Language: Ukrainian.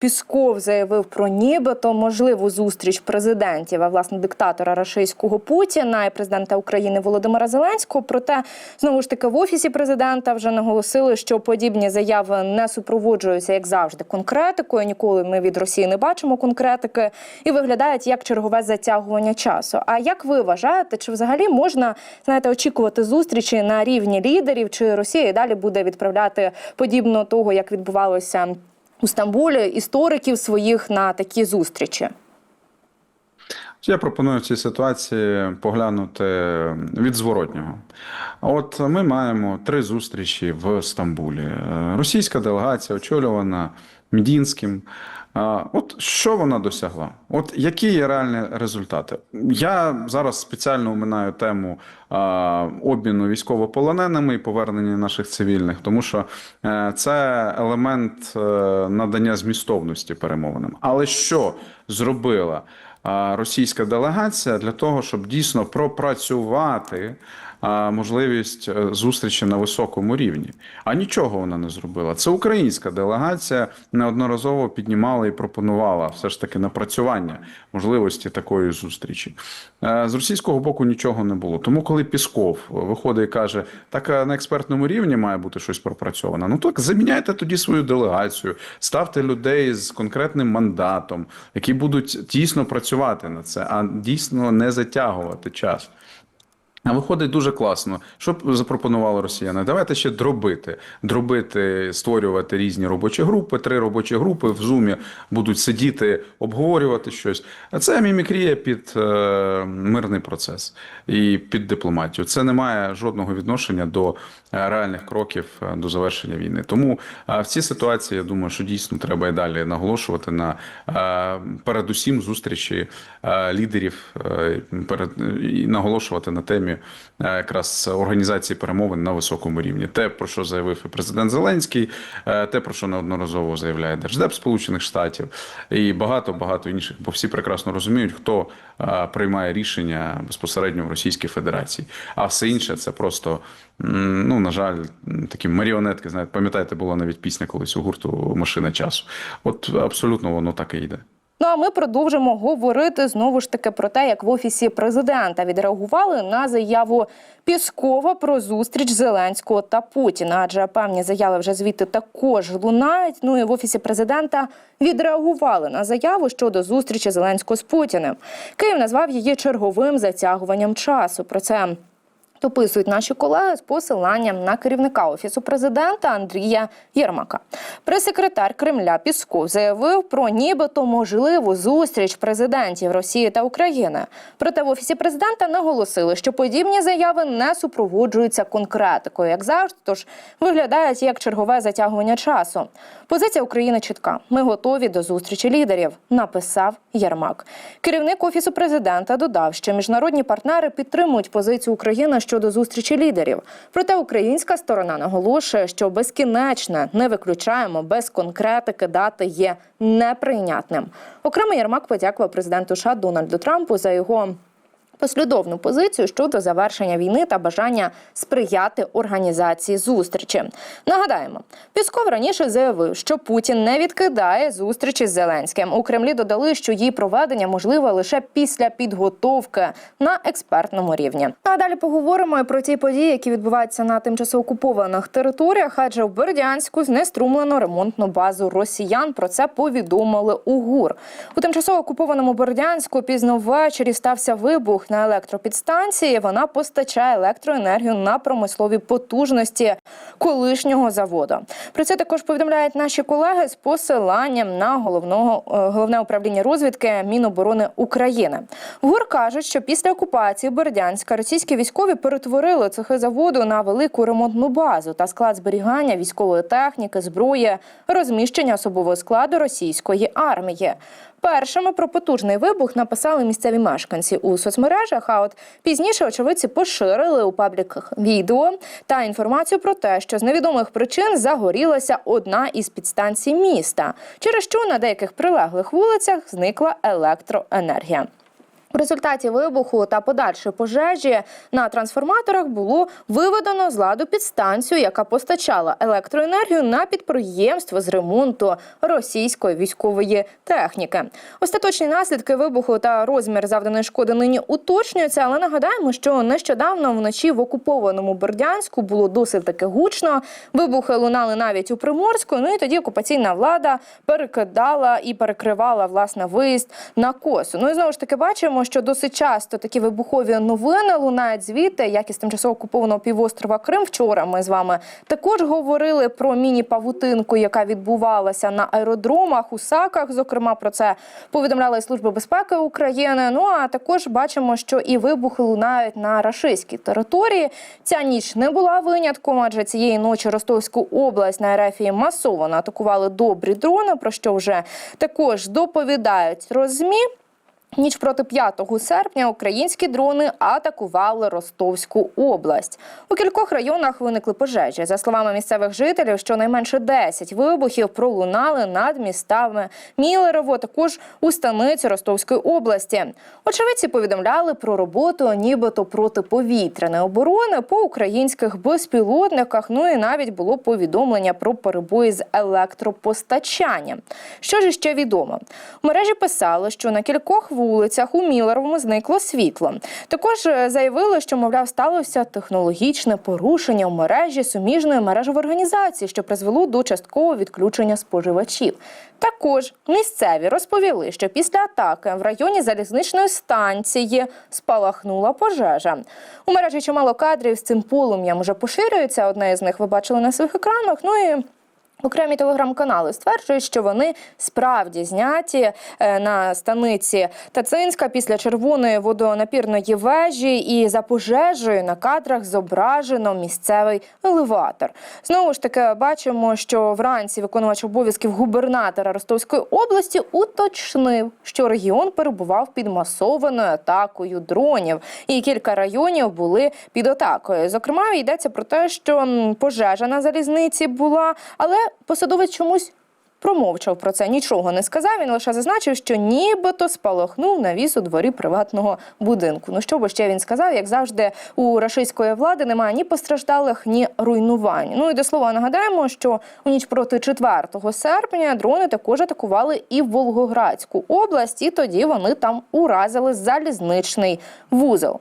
Пісков заявив про нібито можливу зустріч президентів, а власне диктатора рашистського Путіна і президента України Володимира Зеленського. Проте знову ж таки в офісі президента вже наголосили, що подібні заяви не супроводжуються, як завжди, конкретикою. Ніколи ми від Росії не бачимо конкретики і виглядають як чергове затягування часу. А як ви вважаєте, чи взагалі можна знаєте очікувати зустрічі на рівні лідерів? Чи Росія далі буде відправляти подібно того, як відбувалося? У Стамбулі істориків своїх на такі зустрічі. Я пропоную в цій ситуації поглянути від зворотнього. От ми маємо три зустрічі в Стамбулі. Російська делегація, очолювана Мідінським. От що вона досягла? От які є реальні результати? Я зараз спеціально оминаю тему обміну військовополоненими і повернення наших цивільних, тому що е, це елемент е, надання змістовності перемовинам. Але що зробила? Російська делегація для того, щоб дійсно пропрацювати можливість е, зустрічі на високому рівні. А нічого вона не зробила. Це українська делегація неодноразово піднімала і пропонувала все ж таки напрацювання можливості такої зустрічі. Е, З російського боку нічого не було. Тому, коли Пісков виходить і каже, так на експертному рівні має бути щось пропрацьоване. Ну так заміняйте тоді свою делегацію, ставте людей з конкретним мандатом, які будуть дійсно працювати на це, а дійсно не затягувати час. А виходить дуже класно. Що запропонували росіяни? Давайте ще дробити, дробити, створювати різні робочі групи. Три робочі групи в зумі будуть сидіти, обговорювати щось. А це мімікрія під е, мирний процес і під дипломатію. Це не має жодного відношення до е, реальних кроків е, до завершення війни. Тому е, в цій ситуації я думаю, що дійсно треба і далі наголошувати на е, передусім зустрічі е, лідерів, е, перед і наголошувати на темі е, якраз організації перемовин на високому рівні. Те, про що заявив і президент Зеленський, е, те, про що неодноразово заявляє Держдеп Сполучених Штатів, і багато багато інших, бо всі прекрасно розуміють, хто е, приймає рішення безпосередньо в Російській Федерації. А все інше це просто. Ну, на жаль, такі маріонетки, знаєте, пам'ятаєте, була навіть пісня колись у гурту Машина часу. От абсолютно воно так і йде. Ну а ми продовжимо говорити знову ж таки про те, як в офісі президента відреагували на заяву Піскова про зустріч Зеленського та Путіна. Адже певні заяви вже звідти також лунають. Ну і в офісі президента відреагували на заяву щодо зустрічі Зеленського з Путіним. Київ назвав її черговим затягуванням часу. Про це Дописують наші колеги з посиланням на керівника офісу президента Андрія Єрмака. Прес-секретар Кремля Пісков заявив про нібито можливу зустріч президентів Росії та України. Проте в офісі президента наголосили, що подібні заяви не супроводжуються конкретикою, як завжди, тож виглядають як чергове затягування часу. Позиція України чітка. Ми готові до зустрічі лідерів, написав Єрмак. Керівник офісу президента додав, що міжнародні партнери підтримують позицію України щодо зустрічі лідерів. Проте українська сторона наголошує, що безкінечне не виключаємо без конкретики дати є неприйнятним. Окремо Єрмак подякував президенту США Дональду Трампу за його. Послідовну позицію щодо завершення війни та бажання сприяти організації зустрічі. Нагадаємо, Пісков раніше заявив, що Путін не відкидає зустрічі з Зеленським. У Кремлі додали, що її проведення можливе лише після підготовки на експертному рівні. А далі поговоримо про ті події, які відбуваються на тимчасово окупованих територіях, адже в Бердянську знеструмлено ремонтну базу росіян. Про це повідомили у ГУР. У тимчасово окупованому Бердянську пізно ввечері стався вибух на електропідстанції. Вона постачає електроенергію на промислові потужності колишнього заводу. Про це також повідомляють наші колеги з посиланням на головного е, головне управління розвідки Міноборони України. ГУР кажуть, що після окупації Бердянська російські військові перетворили цехи заводу на велику ремонтну базу та склад зберігання військової техніки, зброї, розміщення особового складу російської армії. Першими про потужний вибух написали місцеві мешканці у соцмережах. А от пізніше очевидці поширили у пабліках відео та інформацію про те, що з невідомих причин загорілася одна із підстанцій міста, через що на деяких прилеглих вулицях зникла електроенергія. В результаті вибуху та подальшої пожежі на трансформаторах було виведено з ладу підстанцію, яка постачала електроенергію на підприємство з ремонту російської військової техніки. Остаточні наслідки вибуху та розмір завданої шкоди нині уточнюються, але нагадаємо, що нещодавно вночі в окупованому Бердянську було досить таки гучно. Вибухи лунали навіть у Приморську. Ну і тоді окупаційна влада перекидала і перекривала власне виїзд на косу. Ну і знову ж таки бачимо, що досить часто такі вибухові новини лунають звідти, як із тимчасово окупованого півострова Крим. Вчора ми з вами також говорили про міні-павутинку, яка відбувалася на аеродромах у САКах. Зокрема, про це повідомляла і Служба безпеки України. Ну а також бачимо, що і вибухи лунають на рашистській території. Ця ніч не була винятком, адже цієї ночі Ростовську область на РФ масово атакували добрі дрони, про що вже також доповідають розмі. Ніч проти 5 серпня українські дрони атакували Ростовську область. У кількох районах виникли пожежі. За словами місцевих жителів, щонайменше 10 вибухів пролунали над містами Мілерово, також у станиці Ростовської області. Очевидці повідомляли про роботу, нібито протиповітряної оборони по українських безпілотниках. Ну і навіть було повідомлення про перебої з електропостачанням. Що ж ще відомо? В мережі писали, що на кількох вулицях у Мілеровому зникло світло. Також е, заявили, що мовляв сталося технологічне порушення в мережі суміжної мережевої організації, що призвело до часткового відключення споживачів. Також місцеві розповіли, що після атаки в районі залізничної станції спалахнула пожежа. У мережі чимало кадрів з цим полум'ям вже поширюється. Одне з них ви бачили на своїх екранах. Ну і Окремі телеграм-канали стверджують, що вони справді зняті е, на станиці Тацинська після червоної водонапірної вежі, і за пожежею на кадрах зображено місцевий елеватор. Знову ж таки, бачимо, що вранці виконувач обов'язків губернатора Ростовської області уточнив, що регіон перебував під масованою атакою дронів, і кілька районів були під атакою. Зокрема, йдеться про те, що пожежа на залізниці була, але посадовець чомусь. Промовчав про це, нічого не сказав. Він лише зазначив, що нібито спалахнув навіс у дворі приватного будинку. Ну що би ще він сказав, як завжди, у рашистської влади немає ні постраждалих, ні руйнувань. Ну і до слова нагадаємо, що у ніч проти 4 серпня дрони також атакували і Волгоградську область, і тоді вони там уразили залізничний вузол.